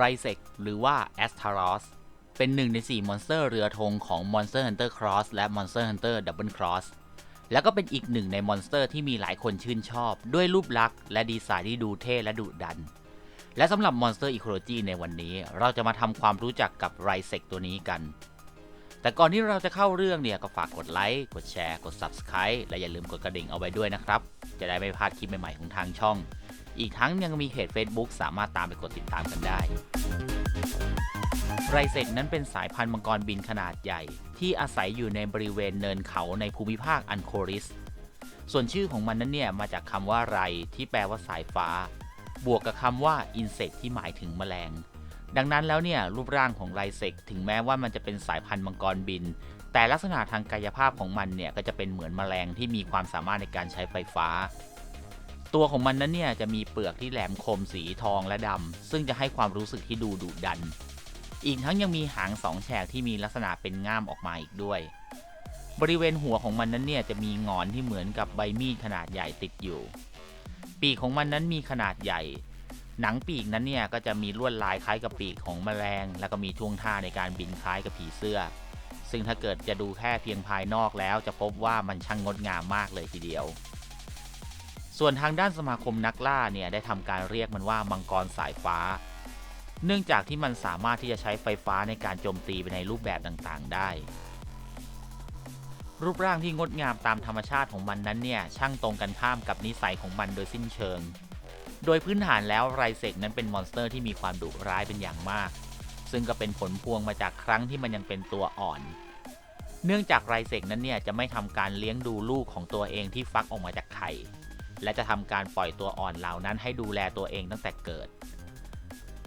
ไรเซกหรือว่าแอสทารอสเป็นหนึ่งใน 4 มอนสเตอร์เรือธงของ Monster Hunter Cross และ Monster Hunter Double Cross แล้วก็เป็นอีกหนึ่งในมอนสเตอร์ที่มีหลายคนชื่นชอบ ด้วยรูปลักษณ์และดีไซน์ที่ดูเท่และดุดัน และสำหรับ Monster Ecology ในวันนี้ เราจะมาทำความรู้จักกับไรเซกตัวนี้กัน แต่ก่อนที่เราจะเข้าเรื่องเนี่ยก็ฝากกดไลค์กดแชร์กด Subscribe และอย่าลืมกดกระดิ่งเอาไว้ด้วยนะครับ จะได้ไม่พลาดคลิปใหม่ๆของทางช่อง อีกทั้งยังมีเพจ Facebook สามารถตามไปกดติดตามกันได้ ไรเซกนั้นเป็นสายพันธุ์มังกรบินขนาดใหญ่ ที่อาศัยอยู่ในบริเวณเนินเขาในภูมิภาคอันโคริส ส่วนชื่อของมันนั้นเนี่ยมาจากคำว่าไรที่แปลว่าสายฟ้า บวกกับคำว่าอินเสกที่หมายถึงแมลง ดังนั้นแล้วเนี่ยรูปร่างของไรเซกถึงแม้ว่ามันจะเป็นสายพันธุ์มังกรบิน แต่ลักษณะทางกายภาพของมันเนี่ยก็จะเป็นเหมือนแมลงที่มีความสามารถในการใช้ไฟฟ้า ตัวของมันนั้นเนี่ยจะมีเปลือกที่แหลมคมสีทองและดำ ซึ่งจะให้ความรู้สึกที่ดูดุดัน อีกทั้งยังมีหางสองแฉกที่มีลักษณะเป็นง่ามออกมาอีกด้วย บริเวณหัวของมันนั้นเนี่ยจะมีงอนที่เหมือนกับใบมีดขนาดใหญ่ติดอยู่ ปีกของมันนั้นมีขนาดใหญ่ หนังปีกนั้นเนี่ยก็จะมีลวดลายคล้ายกับปีกของแมลง แล้วก็มีท่วงท่าในการบินคล้ายกับผีเสื้อ ซึ่งถ้าเกิดจะดูแค่เพียงภายนอกแล้วจะพบว่ามันช่างงดงามมากเลยทีเดียว ส่วนทางด้านสมาคมนักล่าเนี่ยได้ทำการเรียกมันว่ามังกรสายฟ้า เนื่องจากที่มันสามารถที่จะใช้ไฟฟ้าในการโจมตีไปในรูปแบบต่างๆ ได้ รูปร่างที่งดงามตามธรรมชาติของมันนั้นเนี่ยช่างตรงกันข้ามกับนิสัยของมันโดยสิ้นเชิง โดยพื้นฐานแล้วไรเซกนั้นเป็นมอนสเตอร์ที่มีความดุร้ายเป็นอย่างมาก ซึ่งก็เป็นผลพวงมาจากครั้งที่มันยังเป็นตัวอ่อนเนื่องจากไรเซกนั้นเนี่ยจะไม่ทำการเลี้ยงดูลูกของตัวเองที่ฟักออกมาจากไข่ และจะทำการปล่อยตัวอ่อนเหล่านั้นให้ดูแลตัวเองตั้งแต่เกิด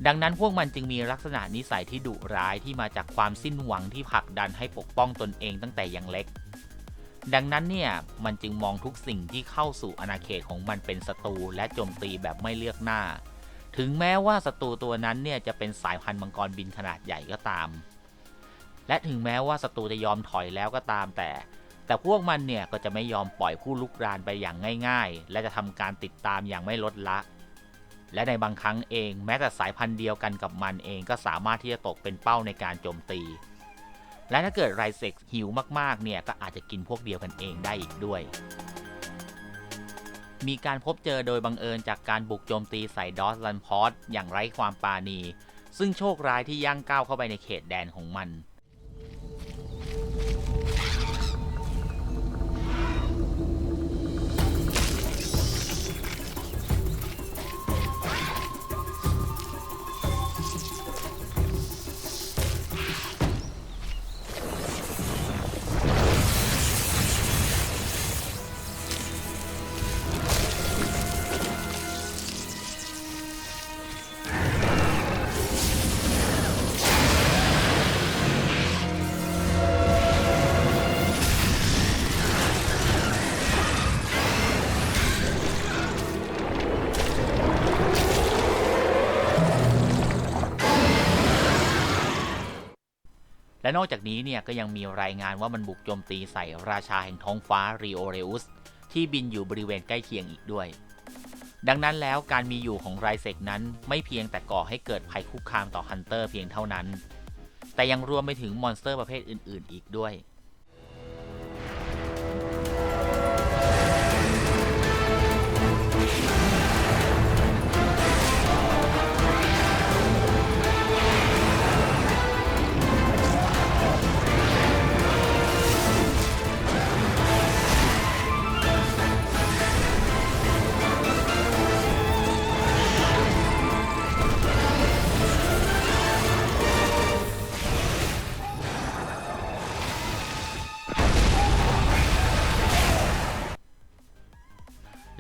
ดังนั้นพวกมันจึงมีลักษณะนิสัยที่ดุร้ายที่มาจากความสิ้นหวังที่ผลักดันให้ปกป้องตนเองตั้งแต่ยังเล็ก ดังนั้นเนี่ยมันจึงมองทุกสิ่งที่เข้าสู่อาณาเขตของมันเป็นศัตรูและโจมตีแบบไม่เลือกหน้า ถึงแม้ว่าศัตรูตัวนั้นเนี่ยจะเป็นสายพันธุ์มังกรบินขนาดใหญ่ก็ตาม และถึงแม้ว่าศัตรูจะยอมถอยแล้วก็ตามแต่ แต่พวกมันเนี่ยก็จะไม่ยอมปล่อยผู้ลุกรานไปอย่างง่าย ๆ และจะทำการติดตามอย่างไม่ลดละ และในบางครั้งเองแม้แต่สายพันธุ์เดียวกันกับมันเองก็สามารถที่จะตกเป็นเป้าในการโจมตี และถ้าเกิดไรเซ็กหิวมากๆเนี่ยก็อาจจะกินพวกเดียวกันเองได้อีกด้วย มีการพบเจอโดยบังเอิญจากการบุกโจมตีใส่ดอสลันพอสอย่างไร้ความปราณี ซึ่งโชคร้ายที่ย่างก้าวเข้าไปในเขตแดนของมัน และนอกจากนี้เนี่ยก็ยังมีรายงานว่ามันบุกโจมตีใส่ราชาแห่งท้องฟ้ารีโอเรอุสที่บินอยู่บริเวณใกล้เคียงอีกด้วย ดังนั้นแล้วการมีอยู่ของไรเซกนั้นไม่เพียงแต่ก่อให้เกิดภัยคุกคามต่อฮันเตอร์เพียงเท่านั้น แต่ยังรวมไปถึงมอนสเตอร์ประเภทอื่น ๆ อีกด้วย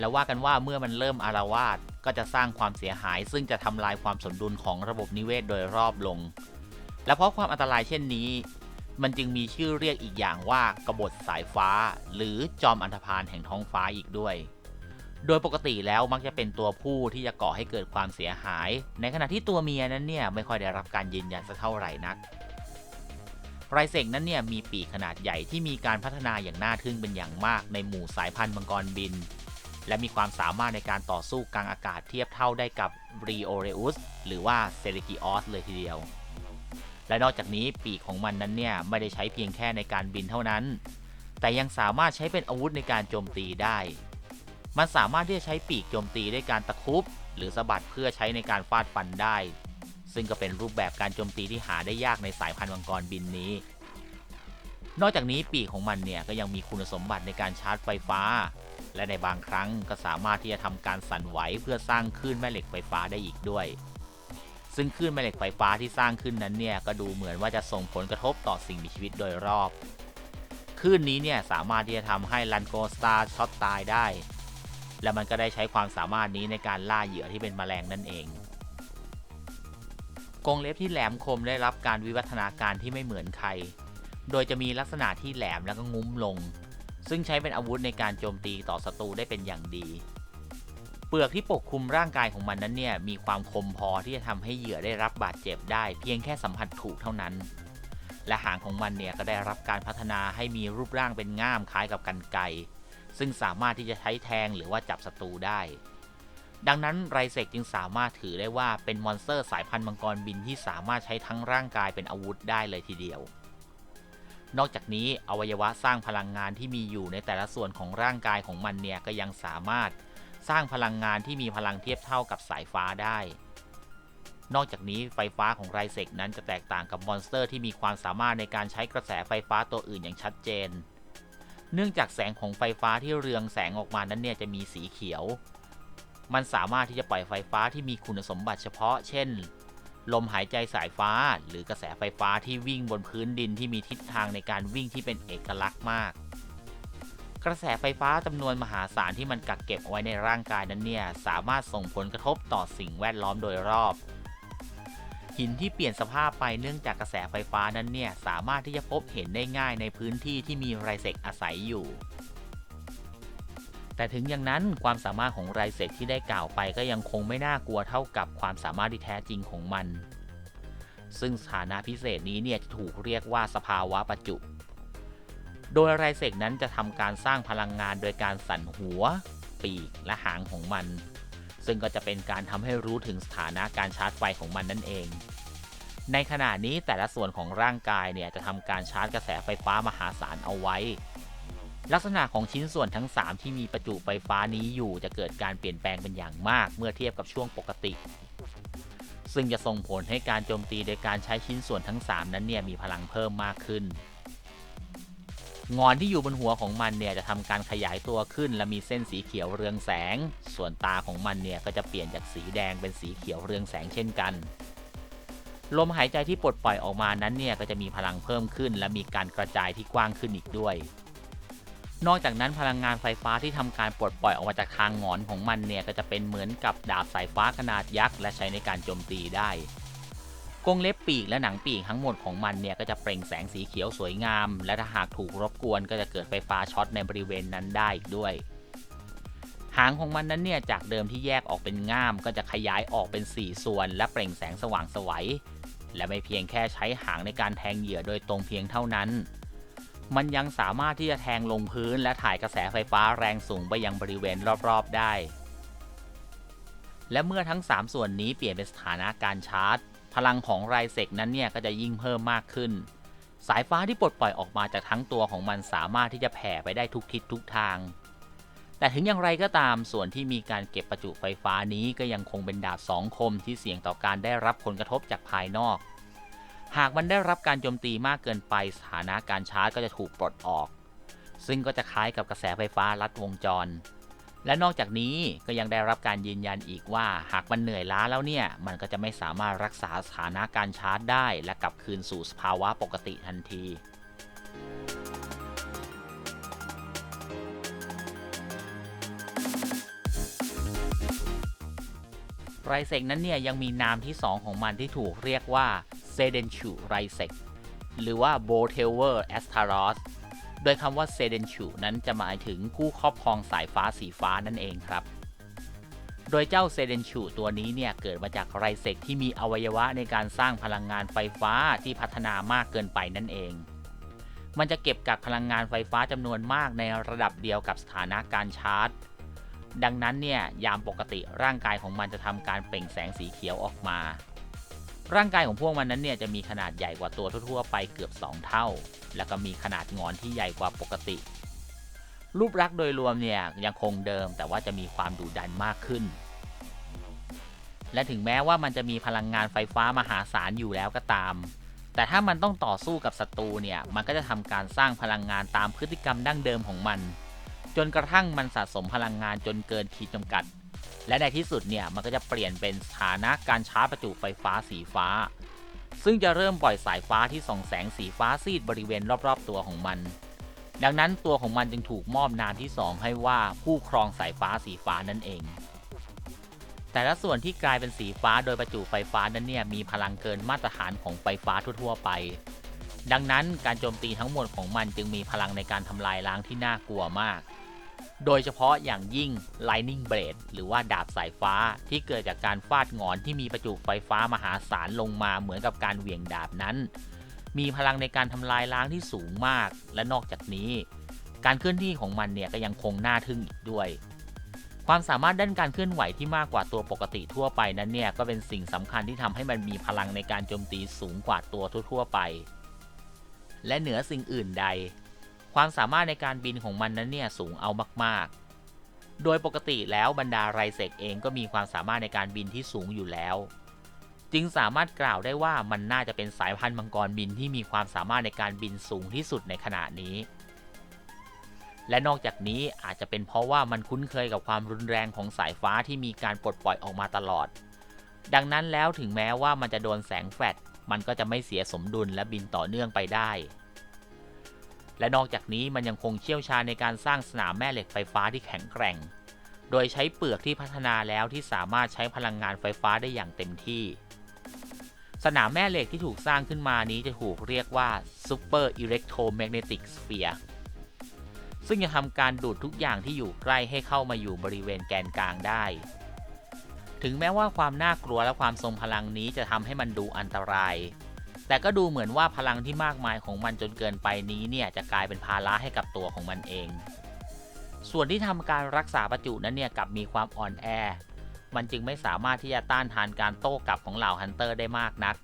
แล้วว่ากันว่าเมื่อมันเริ่มอารวาสก็จะสร้างความเสียหาย ซึ่งจะทำลายความสมดุลของระบบนิเวศโดยรอบลง และเพราะความอันตรายเช่นนี้ มันจึงมีชื่อเรียกอีกอย่างว่ากบฏสายฟ้า หรือจอมอันธพาลแห่งท้องฟ้าอีกด้วย โดยปกติแล้วมักจะเป็นตัวผู้ที่จะก่อให้เกิดความเสียหาย ในขณะที่ตัวเมียนั้นเนี่ยไม่ค่อยได้รับการยืนยันสักเท่าไหร่นักไรเซกนั้นเนี่ยมีปีกขนาดใหญ่ที่มีการพัฒนาอย่างน่าทึ่งเป็นอย่างมากในหมู่สายพันธุ์มังกรบิน และมีความสามารถในการต่อสู้กลางอากาศเทียบเท่าได้กับ r e o r e u s หรือว่า s e r i g i o s เลยทีเดียว และนอกจากนี้ปีกของมันนั้นเนี่ยไม่ได้ใช้เพียงแค่ในการบินเท่านั้น แต่ยังสามารถใช้เป็นอาวุธในการโจมตีได้ มันสามารถที่จะใช้ปีกโจมตีด้วยการตะคุบหรือสะบัดเพื่อใช้ในการฟาดฟันได้ ซึ่งก็เป็นรูปแบบการโจมตีที่หาได้ยากในสายพันธุ์มังกรบินนี้ นอกจากนี้ปีกของมันเนี่ยก็ยังมีคุณสมบัติในการชาร์จไฟฟ้า และในบางครั้งก็สามารถที่จะทำการสั่นไหวเพื่อสร้างคลื่นแม่เหล็กไฟฟ้าได้อีกด้วย ซึ่งคลื่นแม่เหล็กไฟฟ้าที่สร้างขึ้นนั้นเนี่ยก็ดูเหมือนว่าจะส่งผลกระทบต่อสิ่งมีชีวิตโดยรอบคลื่นนี้เนี่ยสามารถที่จะทำให้ลันโกสตาร์ช็อตตายได้ และมันก็ได้ใช้ความสามารถนี้ในการล่าเหยื่อที่เป็นแมลงนั่นเองกรงเล็บที่แหลมคมได้รับการวิวัฒนาการที่ไม่เหมือนใคร โดยจะมีลักษณะที่แหลมแล้วก็งุ้มลง ซึ่งใช้เป็นอาวุธในการโจมตีต่อศัตรูได้เป็นอย่างดี เปลือกที่ปกคลุมร่างกายของมันนั้นเนี่ยมีความคมพอที่จะทำให้เหยื่อได้รับบาดเจ็บได้เพียงแค่สัมผัสถูกเท่านั้น และหางของมันเนี่ยก็ได้รับการพัฒนาให้มีรูปร่างเป็นง่ามคล้ายกับกันไกซึ่งสามารถที่จะใช้แทงหรือว่าจับศัตรูได้ ดังนั้นไรเซกจึงสามารถถือได้ว่าเป็นมอนสเตอร์สายพันธุ์มังกรบินที่สามารถใช้ทั้งร่างกายเป็นอาวุธได้เลยทีเดียว นอกจากนี้อวัยวะสร้างพลังงานที่มีอยู่ในแต่ละส่วนของร่างกายของมันเนี่ยก็ยังสามารถสร้างพลังงานที่มีพลังเทียบเท่ากับสายฟ้าได้ นอกจากนี้ไฟฟ้าของไรเซกนั้นจะแตกต่างกับมอนสเตอร์ที่มีความสามารถในการใช้กระแสไฟฟ้าตัวอื่นอย่างชัดเจน เนื่องจากแสงของไฟฟ้าที่เรืองแสงออกมานั้นเนี่ยจะมีสีเขียว มันสามารถที่จะปล่อยไฟฟ้าที่มีคุณสมบัติเฉพาะ เช่น ลมหายใจสายฟ้า หรือกระแสไฟฟ้าที่วิ่งบนพื้นดินที่มีทิศทางในการวิ่งที่เป็นเอกลักษณ์มาก กระแสไฟฟ้าจำนวนมหาศาลที่มันกักเก็บเอาไว้ในร่างกายนั้นเนี่ยสามารถส่งผลกระทบต่อสิ่งแวดล้อมโดยรอบ หินที่เปลี่ยนสภาพไปเนื่องจากกระแสไฟฟ้านั้นเนี่ยสามารถที่จะพบเห็นได้ง่ายในพื้นที่ที่มีไรเซกอาศัยอยู่ แต่ถึงอย่างนั้นความสามารถของไรเซกที่ได้กล่าวไปก็ยังคงไม่น่ากลัวเท่ากับความสามารถที่แท้จริงของมัน ซึ่งสถานะพิเศษนี้เนี่ยจะถูกเรียกว่าสภาวะประจุ โดยไรเซกนั้นจะทำการสร้างพลังงานโดยการสั่นหัว ปีกและหางของมัน ซึ่งก็จะเป็นการทำให้รู้ถึงสถานะการชาร์จไฟของมันนั่นเอง ในขณะนี้แต่ละส่วนของร่างกายเนี่ยจะทำการชาร์จกระแสไฟฟ้ามหาศาลเอาไว้ ลักษณะของชิ้นส่วนทั้ง 3 ที่มีประจุไฟฟ้านี้อยู่จะเกิดการเปลี่ยนแปลงเป็นอย่างมากเมื่อเทียบกับช่วงปกติ ซึ่งจะส่งผลให้การโจมตีโดยการใช้ชิ้นส่วนทั้ง 3 นั้นเนี่ยมีพลังเพิ่มมากขึ้น งอนที่อยู่บนหัวของมันเนี่ยจะทำการขยายตัวขึ้น และมีเส้นสีเขียวเรืองแสง ส่วนตาของมันเนี่ยก็จะเปลี่ยนจากสีแดงเป็นสีเขียวเรืองแสงเช่นกันลมหายใจที่ปลดปล่อยออกมานั้นเนี่ยก็จะมีพลังเพิ่มขึ้น และมีการกระจายที่กว้างขึ้นอีกด้วย นอกจากนั้นพลังงานไฟฟ้าที่ทำการปลดปล่อยออกมาจากทางงอนของมันเนี่ย ก็จะเป็นเหมือนกับดาบสายฟ้าขนาดยักษ์ และใช้ในการโจมตีได้กรงเล็บปีกและหนังปีกทั้งหมดของมันเนี่ยก็จะเปล่งแสงสีเขียวสวยงาม และถ้าหากถูกรบกวนก็จะเกิดไฟฟ้าช็อตในบริเวณนั้นได้อีกด้วย หางของมันนั้นเนี่ยจากเดิมที่แยกออกเป็นง่าม ก็จะขยายออกเป็น 4 ส่วน และเปล่งแสงสว่างสวยและไม่เพียงแค่ใช้หางในการแทงเหยื่อโดยตรงเพียงเท่านั้น มันยังสามารถที่จะแทงลงพื้นและถ่ายกระแสไฟฟ้าแรงสูงไปยังบริเวณรอบๆได้ และเมื่อทั้ง 3 ส่วนนี้เปลี่ยนเป็นสถานะการชาร์จ พลังของไรเซกนั้นเนี่ยก็จะยิ่งเพิ่มมากขึ้น สายฟ้าที่ปลดปล่อยออกมาจากทั้งตัวของมันสามารถที่จะแผ่ไปได้ทุกทิศทุกทาง แต่ถึงอย่างไรก็ตามส่วนที่มีการเก็บประจุไฟฟ้านี้ก็ยังคงเป็นดาบสองคมที่เสี่ยงต่อการได้รับผลกระทบจากภายนอก หากมันได้รับการโจมตีมากเกินไปสถานะการชาร์จก็จะถูกปลดออก ซึ่งก็จะคล้ายกับกระแสไฟฟ้าลัดวงจร และนอกจากนี้ก็ยังได้รับการยืนยันอีกว่า หากมันเหนื่อยล้าแล้วเนี่ย มันก็จะไม่สามารถรักษาสถานะการชาร์จได้ และกลับคืนสู่สภาวะปกติทันทีไรเซกนั้นเนี่ยยังมีนามที่ 2 ของมันที่ถูกเรียกว่า เซเดนชูไรเซกหรือว่าโบเทเวอร์แอสทารอสโดยคำว่าเซเดนชูนั้นจะหมายถึงผู้ครอบครองสายฟ้าสีฟ้านั่นเองครับ โดยเจ้าเซเดนชูตัวนี้เนี่ยเกิดมาจากไรเซกที่มีอวัยวะในการสร้างพลังงานไฟฟ้าที่พัฒนามากเกินไปนั่นเอง มันจะเก็บกักพลังงานไฟฟ้าจำนวนมากในระดับเดียวกับสถานะการชาร์จ ดังนั้นเนี่ยยามปกติร่างกายของมันจะทำการเปล่งแสงสีเขียวออกมา ร่างกายของพวกมันนั้นเนี่ยจะมีขนาดใหญ่กว่าตัวทั่วๆไปเกือบ 2 เท่า แล้วก็มีขนาดงอนที่ใหญ่กว่าปกติ รูปลักษณ์โดยรวมเนี่ยยังคงเดิมแต่ว่าจะมีความดุดันมากขึ้น และถึงแม้ว่ามันจะมีพลังงานไฟฟ้ามหาศาลอยู่แล้วก็ตาม แต่ถ้ามันต้องต่อสู้กับศัตรูเนี่ยมันก็จะทำการสร้างพลังงานตามพฤติกรรมดั้งเดิมของมัน จนกระทั่งมันสะสมพลังงานจนเกินขีดจำกัด และในที่สุดเนี่ยมันก็จะเปลี่ยนเป็นสถานะการชาร์จประจุไฟฟ้าสีฟ้า ซึ่งจะเริ่มปล่อยสายฟ้าที่ส่องแสงสีฟ้าซีดบริเวณรอบๆตัวของมัน ดังนั้นตัวของมันจึงถูกมอบนามที่ 2 ให้ว่าผู้ครองสายฟ้าสีฟ้านั่นเอง แต่ละส่วนที่กลายเป็นสีฟ้าโดยประจุไฟฟ้านั้นเนี่ยมีพลังเกินมาตรฐานของไฟฟ้าทั่วๆไป ดังนั้นการโจมตีทั้งหมดของมันจึงมีพลังในการทำลายล้างที่น่ากลัวมาก โดยเฉพาะอย่างยิ่ง Lightning Blade หรือว่าดาบสายฟ้าที่เกิดจากการฟาดงอนที่มีประจุไฟฟ้ามหาศาลลงมาเหมือนกับการเหวี่ยงดาบนั้น มีพลังในการทำลายล้างที่สูงมาก และนอกจากนี้ การเคลื่อนที่ของมันเนี่ยก็ยังคงน่าทึ่งอีกด้วย ความสามารถด้านการเคลื่อนไหวที่มากกว่าตัวปกติทั่วไปนั้นเนี่ยก็เป็นสิ่งสำคัญที่ทำให้มันมีพลังในการโจมตีสูงกว่าตัวทั่วๆไป และเหนือสิ่งอื่นใด ความสามารถในการบินของมันนั้นเนี่ยสูงเอามาก ๆ โดยปกติแล้วบรรดาไรเซกเองก็มีความสามารถในการบินที่สูงอยู่แล้ว จึงสามารถกล่าวได้ว่ามันน่าจะเป็นสายพันธุ์มังกรบินที่มีความสามารถในการบินสูงที่สุดในขณะนี้ และนอกจากนี้อาจจะเป็นเพราะว่ามันคุ้นเคยกับความรุนแรงของสายฟ้าที่มีการปลดปล่อยออกมาตลอด ดังนั้นแล้วถึงแม้ว่ามันจะโดนแสงแฟลชมันก็จะไม่เสียสมดุลและบินต่อเนื่องไปได้ และนอกจากนี้มันยังคงเชี่ยวชาญในการสร้างสนามแม่เหล็กไฟฟ้าที่แข็งแกร่ง โดยใช้เปลือกที่พัฒนาแล้วที่สามารถใช้พลังงานไฟฟ้าได้อย่างเต็มที่ สนามแม่เหล็กที่ถูกสร้างขึ้นมานี้จะถูกเรียกว่า Super Electromagnetic Sphere ซึ่งจะทำการดูดทุกอย่างที่อยู่ใกล้ให้เข้ามาอยู่บริเวณแกนกลางได้ ถึงแม้ว่าความน่ากลัวและความทรงพลังนี้จะทำให้มันดูอันตราย แต่ก็ดูเหมือนว่าพลังที่มากมายของมันจนเกินไปนี้เนี่ยจะกลายเป็นภาระให้กับตัวของมันเอง ส่วนที่ทำการรักษาประจุนั้นเนี่ยกับมีความอ่อนแอ มันจึงไม่สามารถที่จะต้านทานการโต้กลับของเหล่าฮันเตอร์ได้มากนัก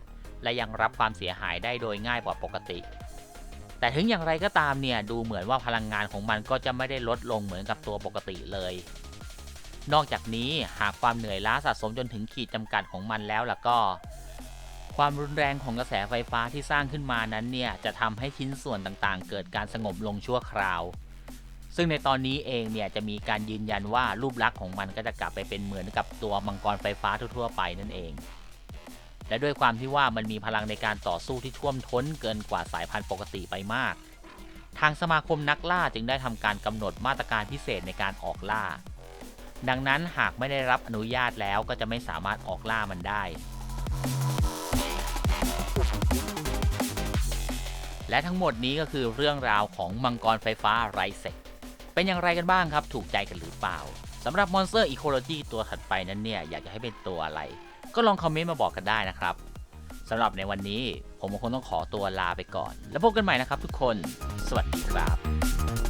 และยังรับความเสียหายได้โดยง่ายกว่าปกติ แต่ถึงอย่างไรก็ตามเนี่ยดูเหมือนว่าพลังงานของมันก็จะไม่ได้ลดลงเหมือนกับตัวปกติเลย นอกจากนี้หากความเหนื่อยล้าสะสมจนถึงขีดจำกัดของมันแล้วล่ะก็ ความรุนแรงของกระแสไฟฟ้าที่สร้างขึ้นมานั้นเนี่ยจะทำให้ชิ้นส่วนต่างๆ เกิดการสงบลงชั่วคราว ซึ่งในตอนนี้เองเนี่ยจะมีการยืนยันว่ารูปลักษณ์ของมันก็จะกลับไปเป็นเหมือนกับตัวมังกรไฟฟ้าทั่วๆไปนั่นเอง และด้วยความที่ว่ามันมีพลังในการต่อสู้ที่ท่วมท้นเกินกว่าสายพันธุ์ปกติไปมาก ทางสมาคมนักล่าจึงได้ทำการกำหนดมาตรการพิเศษในการออกล่า ดังนั้นหากไม่ได้รับอนุญาตแล้วก็จะไม่สามารถออกล่ามันได้ และทั้งหมดนี้ก็คือเรื่องราวของมังกรไฟฟ้าไรเซกเป็นอย่างไรกันบ้างครับ ถูกใจกันหรือเปล่าสำหรับมอนสเตอร์อีโคโลจีตัวถัดไปนั้นเนี่ย อยากจะให้เป็นตัวอะไร ก็ลองคอมเมนต์มาบอกกันได้นะครับสำหรับในวันนี้ผมคงต้องขอตัวลาไปก่อน แล้วพบกันใหม่นะครับทุกคน สวัสดีครับ